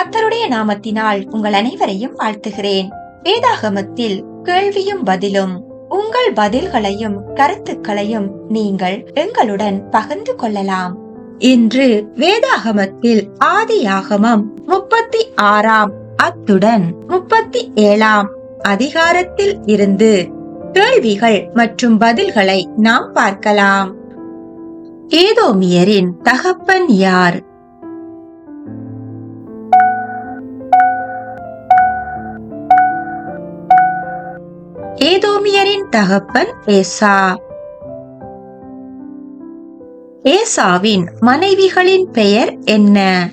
கத்தருடைய நாமத்தினால் உங்கள் அனைவரையும் வாழ்த்துகிறேன். வேதாகமத்தில் கேள்வியும் பதிலும் உங்கள் பதில்களையும் கருத்துக்களையும் நீங்கள் எங்களுடன் பகிர்ந்து கொள்ளலாம். இன்று வேதாகமத்தில் ஆதியாகமம் முப்பத்தி ஆறாம் அத்துடன் முப்பத்தி ஏழாம் அதிகாரத்தில் இருந்து கேள்விகள் மற்றும் பதில்களை நாம் பார்க்கலாம். ஏதோமியரின் தகப்பன் யார்? ஏதோமியரின் தகப்பன் ஏசா. ஏசாவின் மனைவிகளின் பெயர் என்ன?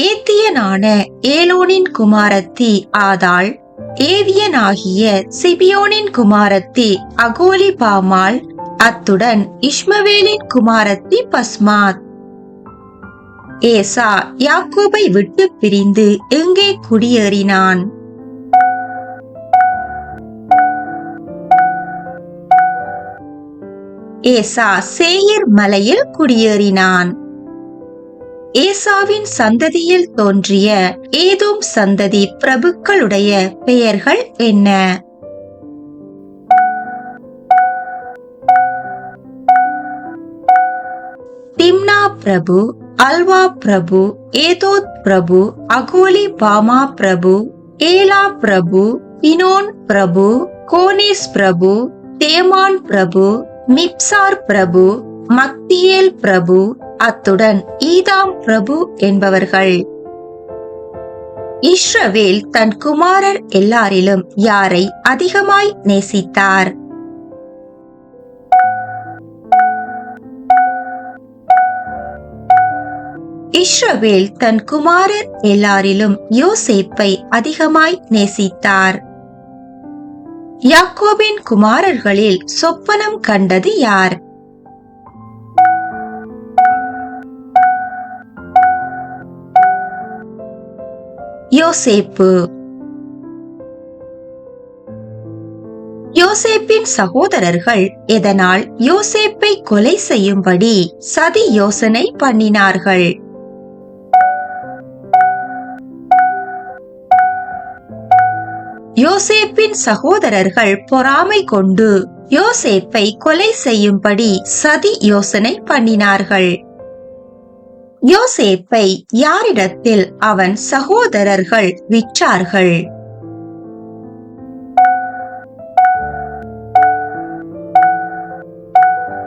ஏத்தியனான ஏலோனின் குமாரத்தி ஆதாள் ஏவியனாகிய சிபியோனின் குமாரத்தி அகோலி பாமாள் அத்துடன் இஷ்மவேலின் குமாரத்தி பஸ்மாத். ஏசா யாக்கோபை விட்டு பிரிந்து எங்கே குடியேறினான்? ஏசா சேயிர் மலையில் குடியேறினான். ஏசாவின் சந்ததியில் தோன்றிய ஏதோம் சந்ததி பிரபுக்களுடைய பெயர்கள் என்ன? பிரபு அல்வா பிரபு ஏதோத் பிரபு அகோலி பாமா பிரபு ஏலா பிரபு பினோன் பிரபு கோனிஸ் பிரபு தேமான் பிரபு மிப்சார் பிரபு மக்தியேல் பிரபு அத்துடன் ஈதாம் பிரபு என்பவர்கள். இஸ்ரவேல் தன் குமாரர் எல்லாரிலும் யாரை அதிகமாய் நேசித்தார்? இஸ்ரவேல் தன் குமாரர் எல்லாரிலும் யோசேப்பை அதிகமாய் நேசித்தார். யாக்கோபின் குமாரர்களில் சொப்பனம் கண்டது யார்? யோசேப்பு. யோசேப்பின் சகோதரர்கள் எதனால் யோசேப்பை கொலை செய்யும்படி சதி யோசனை பண்ணினார்கள்? யோசேப்பின் சகோதரர்கள் பொறாமை கொண்டு யோசேப்பை கொலை செய்யும்படி சதி யோசனை பண்ணினார்கள். யோசேப்பை யாரிடத்தில் அவன் சகோதரர்கள் விற்றார்கள்?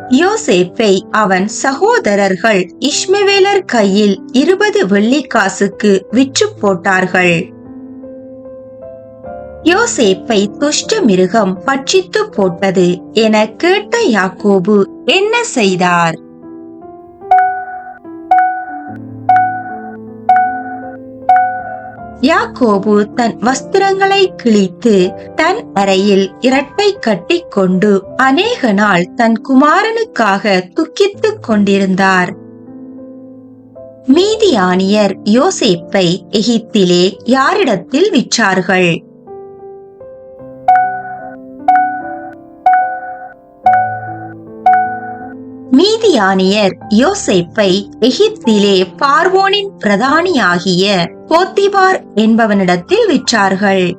யோசேப்பை அவன் சகோதரர்கள் இஷ்மவேலர் கையில் இருபது வெள்ளிக்காசுக்கு விற்று போட்டார்கள். யோசேப்பை துஷ்ட மிருகம் பட்சித்து போட்டது என கேட்ட யாக்கோபு என்ன செய்தார்? யாக்கோபு தன் வஸ்திரங்களை கிழித்து தன் அறையில் இரட்டை கட்டிக்கொண்டு அநேக நாள் தன் குமாரனுக்காக துக்கித்துக் கொண்டிருந்தார். மீதியானியர் யோசேப்பை எகிப்திலே யாரிடத்தில் விற்றார்கள்? மீதியானியர் யோசேப்பை எகிப்திலே பார்வோனின் பிரதானியாகிய போத்திபார் என்பவனிடத்தில் விற்றார்கள்.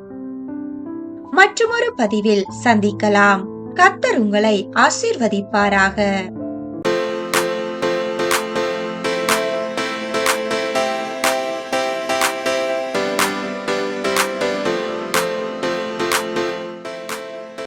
மற்றொரு பதிவில் சந்திக்கலாம். கத்தர் உங்களை ஆசிர்வதிப்பாராக.